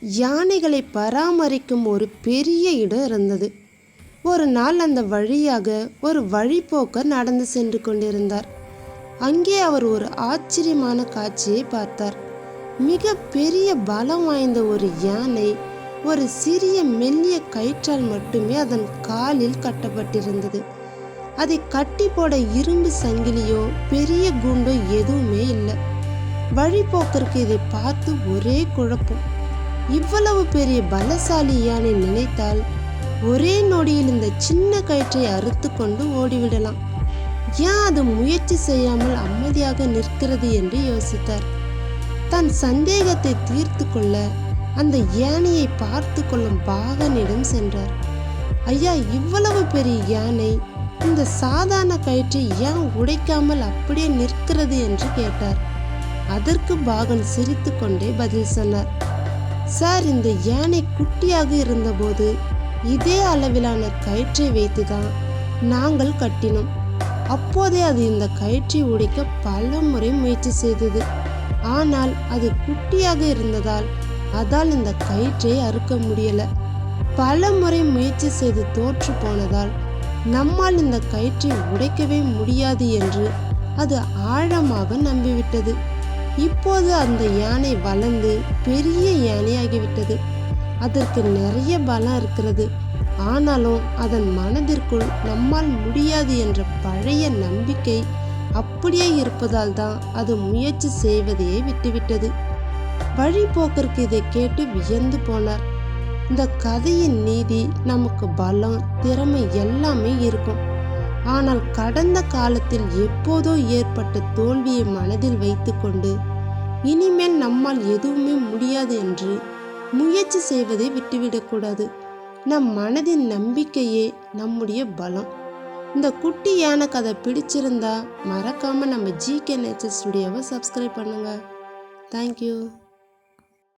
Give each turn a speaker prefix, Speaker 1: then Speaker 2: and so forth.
Speaker 1: யானைகளை பராமரிக்கும் ஒரு பெரிய இடம் இருந்தது. ஒரு நாள் அந்த வழியாக ஒரு வழிபோக்கர் நடந்து சென்று கொண்டிருந்தார். அங்கே அவர் ஒரு ஆச்சரியமான காட்சியை பார்த்தார். மிக பெரிய பலம் வாய்ந்த ஒரு யானை ஒரு சிறிய மெல்லிய கயிற்றால் மட்டுமே அதன் காலில் கட்டப்பட்டிருந்தது. அதை கட்டி போட இரும்பு சங்கிலியோ பெரிய குண்டோ எதுவுமே இல்லை. வழிபோக்கருக்கு இதை பார்த்து ஒரே குழப்பம். இவ்வளவு பெரிய பலசாலி யானை நினைத்தால் ஒரே நொடியில் இந்த சின்ன கயிற்றை அறுத்து கொண்டு ஓடிவிடலாம். ஏன் அது முயற்சி செய்யாமல் அமைதியாக நிற்கிறது என்று யோசித்தார். தன் சந்தேகத்தை தீர்த்து கொள்ள அந்த யானையை பார்த்து கொள்ளும் பாகனிடம் சென்றார். ஐயா இவ்வளவு பெரிய யானை இந்த சாதாரண கயிற்றை ஏன் உடைக்காமல் அப்படியே நிற்கிறது என்று கேட்டார். அதற்கு பாகன் சிரித்து கொண்டே பதில் சொன்னார். சார் இந்த யானை குட்டியாக இருந்தபோது இதே அளவிலான கயிற்றை வைத்து தான் நாங்கள் கட்டினோம். அப்போதே அது இந்த கயிற்றை உடைக்க பல முறை முயற்சி செய்தது. ஆனால் அது குட்டியாக இருந்ததால் அதால் இந்த கயிற்றை அறுக்க முடியல. பல முறை முயற்சி செய்து தோற்று போனதால் நம்மால் இந்த கயிற்றை உடைக்கவே முடியாது என்று அது ஆழமாக நம்பிவிட்டது. இப்போது அந்த யானை வளர்ந்து பெரிய யானையாகிவிட்டது. அதற்கு நிறைய பலம் இருக்கிறது. ஆனாலும் அதன் மனதிற்குள் நம்மால் முடியாது என்ற பழைய நம்பிக்கை அப்படியே இருப்பதால் தான் அது முயற்சி செய்வதையே விட்டுவிட்டது. வழிபோக்கருக்கு இதை கேட்டு வியந்து போனார். இந்த கதையின் நீதி நமக்கு பலம் திறமை எல்லாமே இருக்கும். ஆனால் கடந்த காலத்தில் எப்போதோ ஏற்பட்ட தோல்வியை மனதில் வைத்துக்கொண்டு இனிமேல் நம்மால் எதுவுமே முடியாது என்று முயற்சி செய்வதை விட்டுவிடக்கூடாது. நம் மனதின் நம்பிக்கையே நம்முடைய பலம். இந்த குட்டி யானை கதை பிடிச்சிருந்தா மறக்காம நம்ம ஜிகே நேச்சர் ஸ்டுடியோவை சப்ஸ்கிரைப் பண்ணுங்க. Thank you